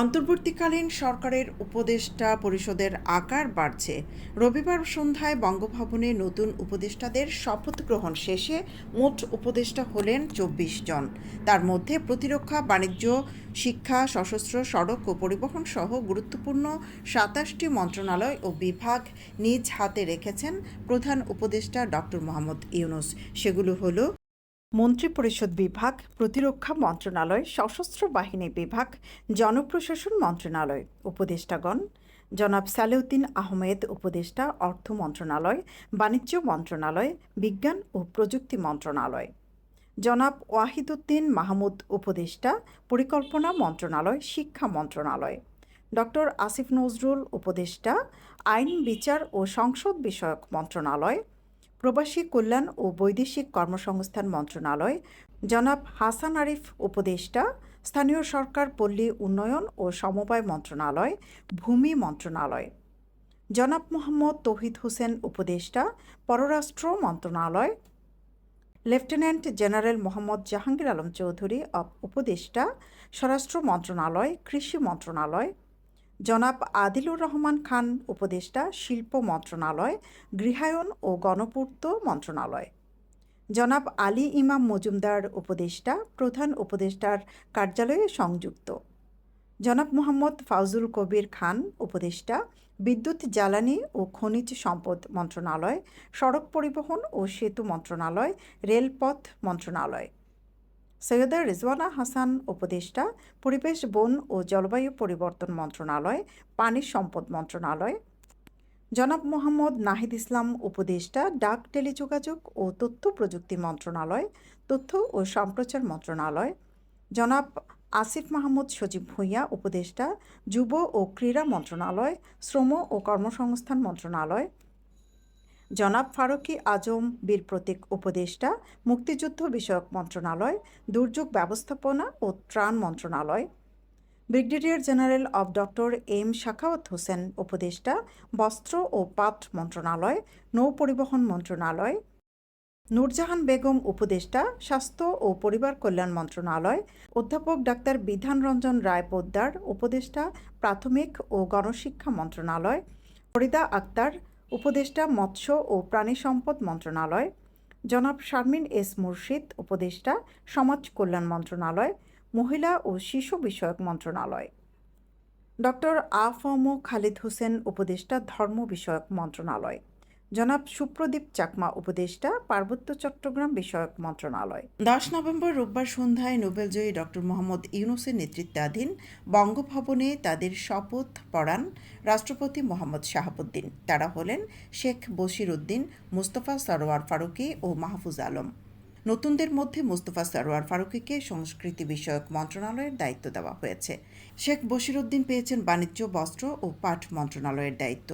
অন্তর্বর্তীকালীন সরকারের উপদেষ্টা পরিষদের আকার বাড়ছে। রবিবার সন্ধ্যায় বঙ্গভবনে নতুন উপদেষ্টাদের শপথ গ্রহণ শেষে মোট উপদেষ্টা হলেন চব্বিশ জন। তার মধ্যে প্রতিরক্ষা, বাণিজ্য, শিক্ষা, সশস্ত্র, সড়ক ও পরিবহন সহ গুরুত্বপূর্ণ সাতাশটি মন্ত্রণালয় ও বিভাগ নিজ হাতে রেখেছেন প্রধান উপদেষ্টা ডক্টর মোহাম্মদ ইউনুস। সেগুলো হলো মন্ত্রিপরিষদ বিভাগ, প্রতিরক্ষা মন্ত্রণালয়, সশস্ত্র বাহিনী বিভাগ, জনপ্রশাসন মন্ত্রণালয়, উপদেষ্টাগণ, জনাব সালেউদ্দিন আহমেদ, উপদেষ্টা, অর্থ মন্ত্রণালয়, বাণিজ্য মন্ত্রণালয়, বিজ্ঞান ও প্রযুক্তি মন্ত্রণালয়। জনাব ওয়াহিদুদ্দিন মাহমুদ, উপদেষ্টা, পরিকল্পনা মন্ত্রণালয়, শিক্ষা মন্ত্রণালয়। ডক্টর আসিফ নজরুল, উপদেষ্টা, আইন, বিচার ও সংসদ বিষয়ক মন্ত্রণালয়। প্রবাসী কল্যাণ ও বৈদেশিক কর্মসংস্থান মন্ত্রণালয়, জনাব হাসান আরিফ উপদেষ্টা, স্থানীয় সরকার পল্লী উন্নয়ন ও সমবায় মন্ত্রণালয়, ভূমি মন্ত্রণালয়। জনাব মোহাম্মদ তৌহিদ হোসেন উপদেষ্টা, পররাষ্ট্র মন্ত্রণালয়। লেফটেন্যান্ট জেনারেল মোহাম্মদ জাহাঙ্গীর আলম চৌধুরী উপদেষ্টা, স্বরাষ্ট্র মন্ত্রণালয়, কৃষি মন্ত্রণালয় জনাব আদিলুর রহমান খান, উপদেষ্টা, শিল্প মন্ত্রণালয়, গৃহায়ন ও গণপূর্ত মন্ত্রণালয়। জনাব আলী ইমাম মজুমদার, উপদেষ্টা, প্রধান উপদেষ্টার কার্যালয়ে সংযুক্ত। জনাব মোহাম্মদ ফাউজুল কবির খান, উপদেষ্টা, বিদ্যুৎ জ্বালানি ও খনিজ সম্পদ মন্ত্রণালয়, সড়ক পরিবহন ও সেতু মন্ত্রণালয়, রেলপথ মন্ত্রণালয়। সৈয়দা রিজওয়ানা হাসান, উপদেষ্টা, পরিবেশ, বন ও জলবায়ু পরিবর্তন মন্ত্রণালয়, পানি সম্পদ মন্ত্রণালয়। জনাব মোহাম্মদ নাহিদ ইসলাম, উপদেষ্টা, ডাক টেলিযোগাযোগ ও তথ্য প্রযুক্তি মন্ত্রণালয়, তথ্য ও সম্প্রচার মন্ত্রণালয়। জনাব আসিফ মাহমুদ সজীব ভূঁইয়া, উপদেষ্টা, যুব ও ক্রীড়া মন্ত্রণালয়, শ্রম ও কর্মসংস্থান মন্ত্রণালয়। জনাব ফারুকি আজম বীর প্রতীক উপদেষ্টা, মুক্তিযুদ্ধ বিষয়ক মন্ত্রণালয়, দুর্যোগ ব্যবস্থাপনা ও ত্রাণ মন্ত্রণালয়। ব্রিগেডিয়ার জেনারেল অব ডক্টর এম শাখাওয়াত হোসেন উপদেষ্টা, বস্ত্র ও পাট মন্ত্রণালয়, নৌ পরিবহন মন্ত্রণালয়। নূরজাহান বেগম উপদেষ্টা, স্বাস্থ্য ও পরিবার কল্যাণ মন্ত্রণালয়। অধ্যাপক ডাক্তার বিধান রঞ্জন রায় পোদ্দার উপদেষ্টা, প্রাথমিক ও গণশিক্ষা মন্ত্রণালয়। ফরিদা আক্তার উপদেষ্টা মৎস্য ও প্রাণী সম্পদ মন্ত্রণালয়, জনাব শারমিন এস মুর্শিদ, উপদেষ্টা সমাজ কল্যাণ মন্ত্রণালয়, মহিলা ও শিশু বিষয়ক মন্ত্রণালয়। ডক্টর আফম খালিদ হোসেন, উপদেষ্টা ধর্ম বিষয়ক মন্ত্রণালয়। জনাব সুপ্রদীপ চাকমা, উপদেষ্টা, পার্বত্য চট্টগ্রাম বিষয়ক মন্ত্রণালয়। দশ নভেম্বর রোববার সন্ধ্যায় নোবেলজয়ী ডক্টর মোহাম্মদ ইউনুসের নেতৃত্বাধীন বঙ্গভবনে তাদের শপথ পড়ান রাষ্ট্রপতি মোহাম্মদ শাহাবুদ্দিন। তারা হলেন শেখ বশির উদ্দিন, মুস্তফা সরোয়ার ফারুকি ও মাহফুজ আলম। নতুনদের মধ্যে মুস্তফা সরোয়ার ফারুকিকে সংস্কৃতি বিষয়ক মন্ত্রণালয়ের দায়িত্ব দেওয়া হয়েছে। শেখ বশির উদ্দিন পেয়েছেন বাণিজ্য, বস্ত্র ও পাঠ মন্ত্রণালয়ের দায়িত্ব।